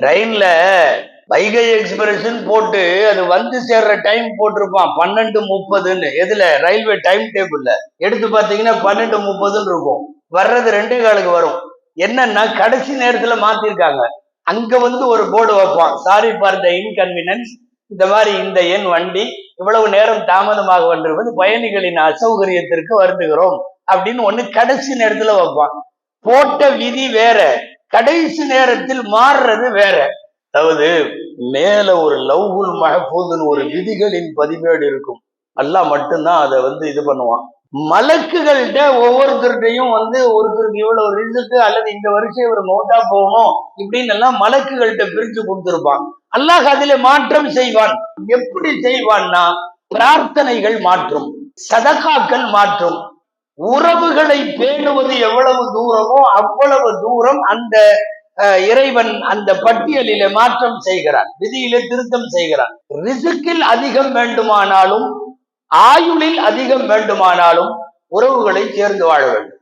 ட்ரெயின்ல வைகை எக்ஸ்பிரஸ் போட்டு அது வந்து சேர்ற டைம் போட்டிருப்பான். பன்னெண்டு முப்பதுன்னு. எதுல? ரயில்வே டைம் டேபிள்ல எடுத்து பார்த்தீங்கன்னா பன்னெண்டு முப்பதுன்னு இருக்கும். வர்றது ரெண்டே காலுக்கு வரும். என்னன்னா கடைசி நேரத்துல மாத்திருக்காங்க. அங்க வந்து ஒரு போர்டு வைப்பான். சாரி ஃபார் த இன்கன்வீனியன்ஸ் இந்த மாதிரி இந்த எண் வண்டி இவ்வளவு நேரம் தாமதமாக வந்திருப்பது பயணிகளின் அசௌகரியத்திற்கு வருந்துகிறோம் அப்படின்னு ஒண்ணு கடைசி நேரத்துல வைப்பான். போட்ட விதி வேற. கடைசி நேரத்தில் மாறுறது வேற. அதாவது மேல ஒரு லவ்குல் மஹபூதுன்னு ஒரு விதிகளின் பதிவேடு இருக்கும். அல்லாஹ் மட்டும்தான் அதை வந்து இது பண்ணுவான். மலக்குகள்கிட்ட ஒவ்வொருத்தருடையும் வந்து ஒருத்தருக்கு இவ்வளவு ரிசுக்கு அல்லது இந்த வருஷம் இவர் மௌத்தா போகணும் இப்படின்னு எல்லாம் மலக்குகள்கிட்ட பிரிச்சு கொடுத்துருப்பான். அல்லாஹ் அதிலே மாற்றம் செய்வான். எப்படி செய்வான்னா பிரார்த்தனைகள் மாற்றும் சதகாக்கள் மாற்றும். உறவுகளை பேணுவது எவ்வளவு தூரமோ அவ்வளவு தூரம் அந்த அஹ், இறைவன் அந்த பட்டியலில மாற்றம் செய்கிறான் விதியிலே திருத்தம் செய்கிறான். ரிசுக்கில் அதிகம் வேண்டுமானாலும் ஆயுளில் அதிகம் வேண்டுமானாலும் உறவுகளை சேர்ந்து வாழ வேண்டும்.